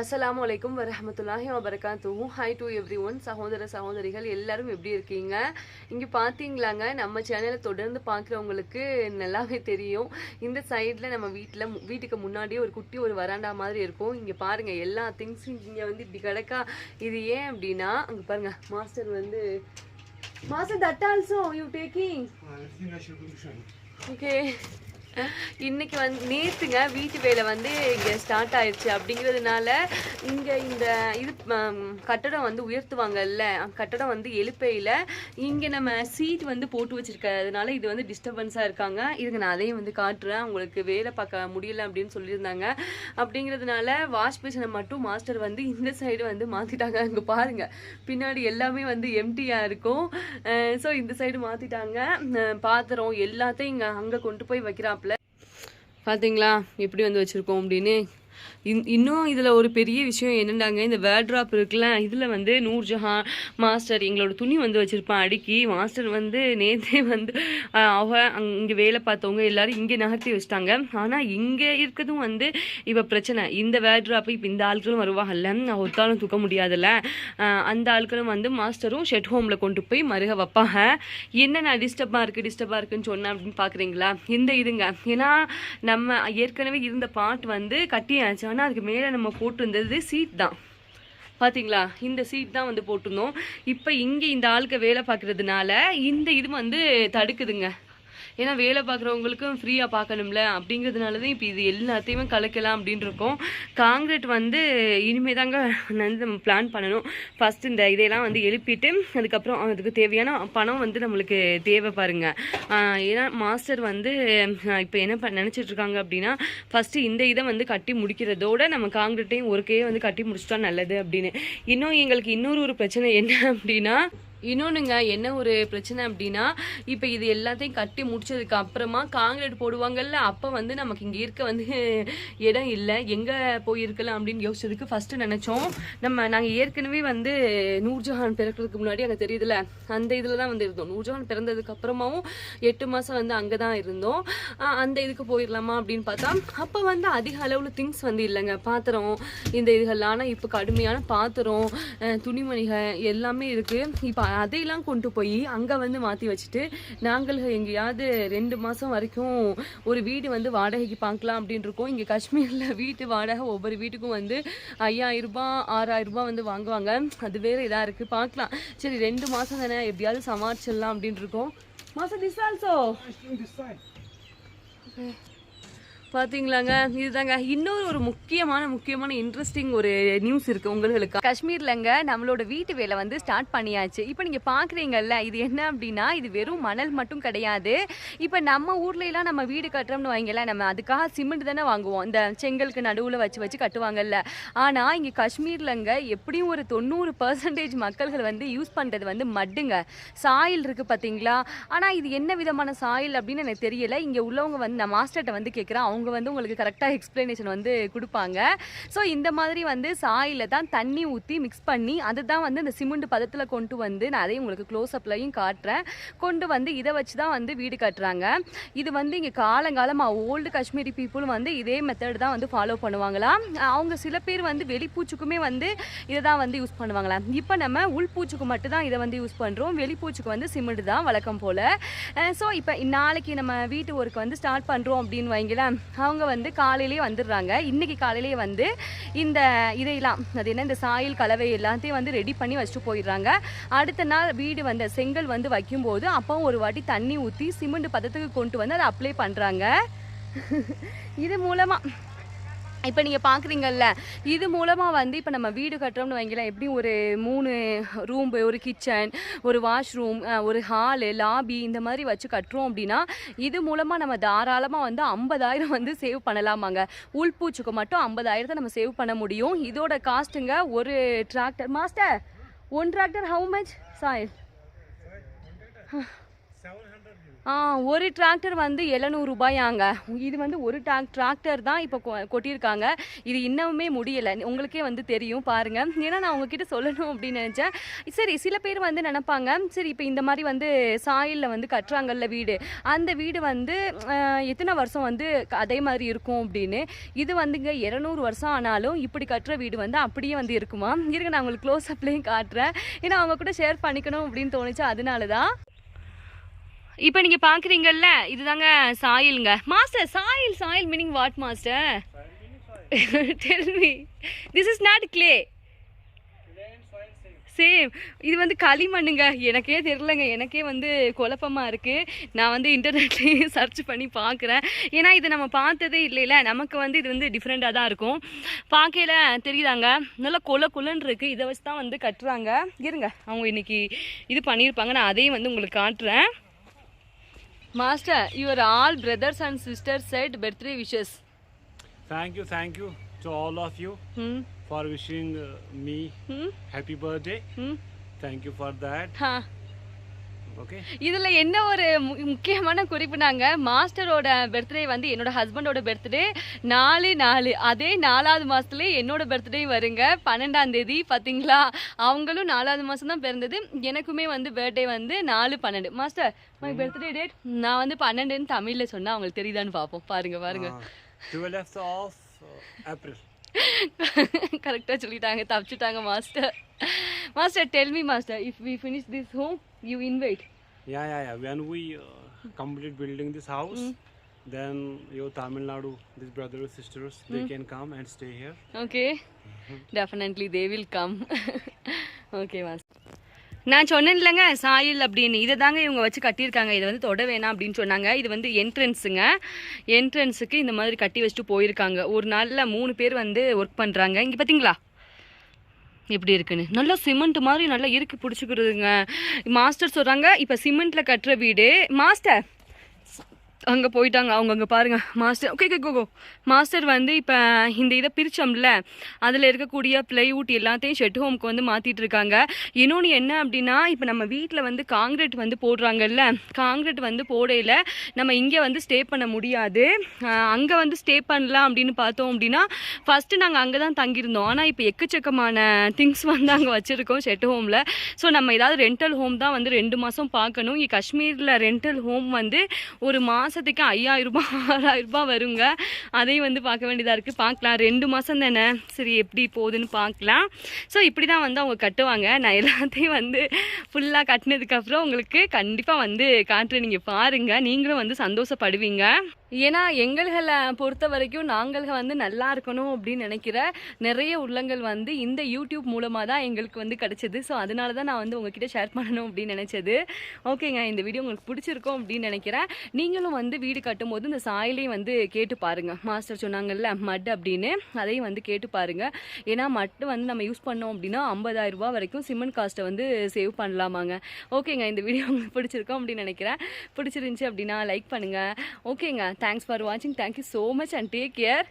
அஸ்லாம் வலைக்கும் வரமத்துல்லாஹி வபரகாத்தூ ஹாய் டு எவ்ரி ஒன் சகோதர சகோதரிகள் எல்லாரும் எப்படி இருக்கீங்க இங்கே பார்த்தீங்களாங்க நம்ம சேனலை தொடர்ந்து பார்க்குறவங்களுக்கு நல்லாவே தெரியும் இந்த சைடில் நம்ம வீட்டில் வீட்டுக்கு முன்னாடியே ஒரு குட்டி ஒரு வராண்டா மாதிரி இருக்கும் இங்கே பாருங்கள் எல்லா திங்ஸும் இங்கே வந்து இப்படி கிடக்கா இது ஏன் அப்படின்னா அங்கே பாருங்கள் மாஸ்டர் வந்து master that also you taking okay இன்னைக்கு வந்து நேற்றுங்க வீட்டு வேலை வந்து இங்கே ஸ்டார்ட் ஆயிடுச்சு அப்படிங்கிறதுனால இங்கே இந்த இது கட்டடம் வந்து உயர்த்துவாங்கல்ல கட்டடம் வந்து எழுப்பையில் இங்கே நம்ம சீட் வந்து போட்டு வச்சுருக்கிறதுனால இது வந்து டிஸ்டர்பன்ஸாக இருக்காங்க இதுக்கு நான் அதையும் வந்து காட்டுறேன் அவங்களுக்கு வேலை பார்க்க முடியல அப்படின்னு சொல்லியிருந்தாங்க அப்படிங்கிறதுனால வாஷ் பேஷனை மட்டும் மாஸ்டர் வந்து இந்த சைடு வந்து மாற்றிட்டாங்க அங்கே பாருங்கள் பின்னாடி எல்லாமே வந்து எம்டியாக இருக்கும் ஸோ இந்த சைடு மாற்றிட்டாங்க பாத்திரம் எல்லாத்தையும் இங்கே அங்கே கொண்டு போய் வைக்கிறாப்ல பார்த்தீங்களா எப்படி வந்து வச்சுருக்கோம் அப்படின்னு இன் இன்னும் இதில் ஒரு பெரிய விஷயம் என்னென்னாங்க இந்த வேர்ட்ராப் இருக்குல்ல இதில் வந்து நூர்ஜஹான் மாஸ்டர் எங்களோட துணி வந்து வச்சுருப்பான் அடுக்கி மாஸ்டர் வந்து நேற்றே வந்து அவ இங்கே வேலை பார்த்தவங்க எல்லாரும் இங்கே நகர்த்தி வச்சுட்டாங்க ஆனால் இங்கே இருக்கிறதும் வந்து இப்போ பிரச்சனை இந்த வேர்ட்ராப்பு இப்போ இந்த ஆட்களும் வருவாங்கல்ல ஒத்தாலும் தூக்க முடியாதுல்ல அந்த ஆட்களும் வந்து மாஸ்டரும் ஷெட் ஹோமில் கொண்டு போய் மருக வைப்பாங்க என்னென்ன டிஸ்டர்பாக இருக்குது டிஸ்டர்பாக இருக்குன்னு சொன்னேன் அப்படின்னு பார்க்குறீங்களா இந்த இதுங்க ஏன்னா நம்ம ஏற்கனவே இருந்த பாட்டு வந்து கட்டி ஆச்சு ஆனால் அதுக்கு மேலே நம்ம போட்டிருந்தது சீட் தான் பார்த்தீங்களா இந்த சீட் தான் வந்து போட்டிருந்தோம் இப்போ இங்கே இந்த ஆளுக்கு வேலை பார்க்குறதுனால இந்த இது வந்து தடுக்குதுங்க ஏன்னா வேலை பார்க்குறவங்களுக்கும் ஃப்ரீயாக பார்க்கணும்ல அப்படிங்கிறதுனால தான் இப்போ இது எல்லாத்தையுமே கலக்கலாம் இருக்கோம் காங்கிரீட் வந்து இனிமே தாங்க வந்து நம்ம பிளான் பண்ணணும் ஃபஸ்ட் இந்த இதையெல்லாம் வந்து எழுப்பிட்டு அதுக்கப்புறம் அதுக்கு தேவையான பணம் வந்து நம்மளுக்கு தேவை பாருங்க ஏன்னா மாஸ்டர் வந்து இப்போ என்ன நினச்சிட்டு இருக்காங்க அப்படின்னா ஃபஸ்ட்டு இந்த இதை வந்து கட்டி முடிக்கிறதோட நம்ம காங்கிரீட்டையும் ஒருக்கையே வந்து கட்டி முடிச்சிட்டா நல்லது அப்படின்னு இன்னும் எங்களுக்கு இன்னொரு ஒரு பிரச்சனை என்ன அப்படின்னா இன்னொன்றுங்க என்ன ஒரு பிரச்சனை அப்படின்னா இப்போ இது எல்லாத்தையும் கட்டி முடிச்சதுக்கு அப்புறமா காங்கிரீட் போடுவாங்கல்ல அப்போ வந்து நமக்கு இங்கே இருக்க வந்து இடம் இல்லை எங்கே போயிருக்கலாம் அப்படின்னு யோசிச்சதுக்கு ஃபஸ்ட்டு நினச்சோம் நம்ம நாங்கள் ஏற்கனவே வந்து நூர்ஜஹான் பிறக்கிறதுக்கு முன்னாடி அங்கே தெரியுதுல்ல அந்த இதில் தான் வந்து இருந்தோம் நூர்ஜஹான் பிறந்ததுக்கு அப்புறமாவும் எட்டு மாதம் வந்து அங்கே தான் இருந்தோம் அந்த இதுக்கு போயிடலாமா அப்படின்னு பார்த்தா அப்போ வந்து அதிக அளவில் திங்ஸ் வந்து இல்லைங்க பாத்திரம் இந்த இதுகள்லாம் ஆனால் இப்போ கடுமையான பாத்திரம் துணிமணிகள் எல்லாமே இருக்குது இப்போ அதையெல்லாம் கொண்டு போய் அங்கே வந்து மாற்றி வச்சுட்டு நாங்கள் எங்கேயாவது ரெண்டு மாதம் வரைக்கும் ஒரு வீடு வந்து வாடகைக்கு பார்க்கலாம் அப்படின்னு இருக்கோம் இங்கே காஷ்மீரில் வீட்டு வாடகை ஒவ்வொரு வீட்டுக்கும் வந்து ஐயாயிரரூபா ஆறாயிரரூபா வந்து வாங்குவாங்க அது வேறு இதாக இருக்குது பார்க்கலாம் சரி ரெண்டு மாதம் தானே எப்படியாவது சமாளிச்சிடலாம் அப்படின்னு இருக்கோம் மாதம் திஸ் ஆல்சோ பார்த்தீங்களாங்க இதுதாங்க இன்னொரு ஒரு முக்கியமான முக்கியமான இன்ட்ரெஸ்டிங் ஒரு நியூஸ் இருக்குது உங்களுக்கு காஷ்மீர்லங்க நம்மளோட வீட்டு வேலை வந்து ஸ்டார்ட் பண்ணியாச்சு இப்போ நீங்கள் பார்க்குறீங்கல்ல இது என்ன அப்படின்னா இது வெறும் மணல் மட்டும் கிடையாது இப்போ நம்ம எல்லாம் நம்ம வீடு கட்டுறோம்னு வாங்கல நம்ம அதுக்காக சிமெண்ட் தானே வாங்குவோம் இந்த செங்கலுக்கு நடுவில் வச்சு வச்சு கட்டுவாங்கல்ல ஆனால் இங்கே காஷ்மீர்லங்க எப்படியும் ஒரு தொண்ணூறு பர்சன்டேஜ் மக்கள்கள் வந்து யூஸ் பண்ணுறது வந்து மட்டுங்க சாயில் இருக்குது பார்த்தீங்களா ஆனால் இது என்ன விதமான சாயில் அப்படின்னு எனக்கு தெரியல இங்கே உள்ளவங்க வந்து நான் மாஸ்டர்கிட்ட வந்து கேட்குறேன் அவங்க வந்து உங்களுக்கு கரெக்டாக எக்ஸ்ப்ளனேஷன் வந்து கொடுப்பாங்க ஸோ இந்த மாதிரி வந்து சாயில் தான் தண்ணி ஊற்றி மிக்ஸ் பண்ணி அதுதான் வந்து இந்த சிமெண்ட் பதத்தில் கொண்டு வந்து நான் அதையும் உங்களுக்கு க்ளோஸ் அப்லையும் காட்டுறேன் கொண்டு வந்து இதை வச்சு தான் வந்து வீடு கட்டுறாங்க இது வந்து இங்கே காலங்காலமாக ஓல்டு காஷ்மீரி பீப்புள் வந்து இதே மெத்தட் தான் வந்து ஃபாலோ பண்ணுவாங்களாம் அவங்க சில பேர் வந்து வெளிப்பூச்சுக்குமே வந்து இதை தான் வந்து யூஸ் பண்ணுவாங்களாம் இப்போ நம்ம உள்பூச்சுக்கு மட்டும் தான் இதை வந்து யூஸ் பண்ணுறோம் வெளிப்பூச்சுக்கு வந்து சிமெண்ட் தான் வழக்கம் போல் ஸோ இப்போ நாளைக்கு நம்ம வீட்டு ஒர்க் வந்து ஸ்டார்ட் பண்ணுறோம் அப்படின்னு வைங்களேன் அவங்க வந்து காலையிலேயே வந்துடுறாங்க இன்னைக்கு காலையிலேயே வந்து இந்த இதையெல்லாம் அது என்ன இந்த சாயில் கலவை எல்லாத்தையும் வந்து ரெடி பண்ணி வச்சுட்டு போயிடுறாங்க அடுத்த நாள் வீடு வந்த செங்கல் வந்து வைக்கும்போது அப்போ ஒரு வாட்டி தண்ணி ஊற்றி சிமெண்ட் பதத்துக்கு கொண்டு வந்து அதை அப்ளை பண்ணுறாங்க இது மூலமாக இப்போ நீங்கள் பார்க்குறீங்கல்ல இது மூலமாக வந்து இப்போ நம்ம வீடு கட்டுறோம்னு வாங்கிக்கலாம் எப்படியும் ஒரு மூணு ரூம்பு ஒரு கிச்சன் ஒரு வாஷ்ரூம் ஒரு ஹாலு லாபி இந்த மாதிரி வச்சு கட்டுறோம் அப்படின்னா இது மூலமாக நம்ம தாராளமாக வந்து ஐம்பதாயிரம் வந்து சேவ் பண்ணலாமாங்க உள்பூச்சுக்கு மட்டும் ஐம்பதாயிரத்தை நம்ம சேவ் பண்ண முடியும் இதோட காஸ்ட்டுங்க ஒரு tractor master one tractor how much soil ஒரு டிராக்டர் வந்து எழுநூறு ரூபாயாங்க இது வந்து ஒரு டா டிராக்டர் தான் இப்போ கொ கொட்டியிருக்காங்க இது இன்னமுமே முடியலை உங்களுக்கே வந்து தெரியும் பாருங்கள் ஏன்னா நான் உங்ககிட்ட சொல்லணும் அப்படின்னு நினச்சேன் சரி சில பேர் வந்து நினப்பாங்க சரி இப்போ இந்த மாதிரி வந்து சாயலில் வந்து கட்டுறாங்கல்ல வீடு அந்த வீடு வந்து எத்தனை வருஷம் வந்து அதே மாதிரி இருக்கும் அப்படின்னு இது வந்துங்க இரநூறு வருஷம் ஆனாலும் இப்படி கட்டுற வீடு வந்து அப்படியே வந்து இருக்குமா இருங்க நான் உங்களுக்கு க்ளோஸ் அப்லேயும் காட்டுறேன் ஏன்னா அவங்க கூட ஷேர் பண்ணிக்கணும் அப்படின்னு தோணுச்சு அதனால தான் இப்போ நீங்கள் பாக்குறீங்கல்ல இதுதாங்க சாயில்ங்க master soil soil meaning what master tell me this is not clay same இது வந்து களிமண்ணுங்க எனக்கே தெரிலங்க எனக்கே வந்து குழப்பமாக இருக்குது நான் வந்து இன்டர்நெட்லேயும் சர்ச் பண்ணி பார்க்குறேன் ஏன்னா இதை நம்ம பார்த்ததே இல்லைல்ல நமக்கு வந்து இது வந்து டிஃப்ரெண்ட்டாக தான் இருக்கும் பார்க்கல தெரியுதாங்க நல்லா கொல குலன் இருக்குது இதை வச்சு தான் வந்து கட்டுறாங்க இருங்க அவங்க இன்றைக்கி இது பண்ணியிருப்பாங்க நான் அதையும் வந்து உங்களுக்கு காட்டுறேன் Master, your all brothers and sisters said birthday wishes. Thank you, thank you to all of you hmm? for wishing uh, me hmm? happy birthday. Hmm? Thank you for that. Huh. இதில் என்ன ஒரு முக்கியமான குறிப்பு நாங்கள் மாஸ்டரோட birthday வந்து என்னோட ஹஸ்பண்டோட birthday நாலு நாலு அதே நாலாவது மாதத்துலேயே என்னோட பர்த்டே வருங்க பன்னெண்டாம் தேதி பார்த்தீங்களா அவங்களும் நாலாவது மாதம் தான் பிறந்தது எனக்குமே வந்து பர்த்டே வந்து நாலு பன்னெண்டு மாஸ்டர் மை பர்த்டே டேட் நான் வந்து பன்னெண்டுன்னு தமிழில் சொன்னால் அவங்களுக்கு தெரியுதான்னு பார்ப்போம் பாருங்கள் பாருங்கள் கரெக்டாக uh, சொல்லிட்டாங்க தப்பிச்சுட்டாங்க master master tell me master if we finish this home you invite Yeah, yeah, yeah. When we uh, complete building this house, mm. then your Tamil Nadu, these brothers sisters, mm. they can come and stay here. Okay, definitely they will come. okay, master. நான் சொன்னேன் இல்லைங்க soil அப்படின்னு இதை தாங்க இவங்க வச்சு கட்டியிருக்காங்க இதை வந்து தொட வேணாம் அப்படின்னு சொன்னாங்க இது வந்து என்ட்ரன்ஸுங்க என்ட்ரன்ஸுக்கு இந்த மாதிரி கட்டி வச்சுட்டு போயிருக்காங்க ஒரு நாளில் மூணு பேர் வந்து ஒர்க் பண்ணுறாங்க இங்கே பார்த்தீங்களா எப்படி இருக்குன்னு நல்லா சிமெண்ட் மாதிரி நல்லா இறுக்கி பிடிச்சிக்கிறதுங்க மாஸ்டர் சொல்கிறாங்க இப்போ சிமெண்ட்டில் கட்டுற வீடு மாஸ்டர் அங்கே போயிட்டாங்க அவங்க அங்கே பாருங்கள் மாஸ்டர் ஓகே கே கோகோ மாஸ்டர் வந்து இப்போ இந்த இதை பிரித்தோம்ல அதில் இருக்கக்கூடிய பிளைவுட் எல்லாத்தையும் ஷெட் ஹோம்க்கு வந்து மாற்றிட்டு இருக்காங்க இன்னொன்று என்ன அப்படின்னா இப்போ நம்ம வீட்டில் வந்து காங்கிரீட் வந்து போடுறாங்கல்ல காங்கிரீட் வந்து போடையில் நம்ம இங்கே வந்து ஸ்டே பண்ண முடியாது அங்கே வந்து ஸ்டே பண்ணலாம் அப்படின்னு பார்த்தோம் அப்படின்னா ஃபஸ்ட்டு நாங்கள் அங்கே தான் தங்கியிருந்தோம் ஆனால் இப்போ எக்கச்சக்கமான திங்ஸ் வந்து அங்கே வச்சுருக்கோம் ஷெட் ஹோமில் ஸோ நம்ம ஏதாவது ரெண்டல் ஹோம் தான் வந்து ரெண்டு மாதம் பார்க்கணும் இங்கே காஷ்மீரில் ரெண்டல் ஹோம் வந்து ஒரு மாதம் மாதத்துக்கு ஐயாயிரரூபா ஆறாயிரரூபா வருங்க அதையும் வந்து பார்க்க வேண்டியதாக இருக்குது பார்க்கலாம் ரெண்டு மாதம் தானே சரி எப்படி போகுதுன்னு பார்க்கலாம் ஸோ இப்படி தான் வந்து அவங்க கட்டுவாங்க நான் எல்லாத்தையும் வந்து ஃபுல்லாக கட்டினதுக்கப்புறம் உங்களுக்கு கண்டிப்பாக வந்து காட்டுறேன் நீங்கள் பாருங்கள் நீங்களும் வந்து சந்தோஷப்படுவீங்க ஏன்னா எங்களை பொறுத்த வரைக்கும் நாங்கள் வந்து நல்லா இருக்கணும் அப்படின்னு நினைக்கிற நிறைய உள்ளங்கள் வந்து இந்த யூடியூப் மூலமாக தான் எங்களுக்கு வந்து கிடச்சிது ஸோ அதனால தான் நான் வந்து உங்ககிட்ட ஷேர் பண்ணணும் அப்படின்னு நினச்சது ஓகேங்க இந்த வீடியோ உங்களுக்கு பிடிச்சிருக்கோம் அப்படின்னு நினைக்கிறேன் நீங்களும் வந்து வீடு கட்டும்போது இந்த சாயிலையும் வந்து கேட்டு பாருங்கள் மாஸ்டர் சொன்னாங்கல்ல மட் அப்படின்னு அதையும் வந்து கேட்டு பாருங்கள் ஏன்னா மட்டு வந்து நம்ம யூஸ் பண்ணோம் அப்படின்னா ஐம்பதாயிரம் ரூபா வரைக்கும் சிமெண்ட் காஸ்ட்டை வந்து சேவ் பண்ணலாமாங்க ஓகேங்க இந்த வீடியோ உங்களுக்கு பிடிச்சிருக்கோம் அப்படின்னு நினைக்கிறேன் பிடிச்சிருந்துச்சி அப்படின்னா லைக் பண்ணுங்கள் ஓகேங்க Thanks for watching. Thank you so much and take care.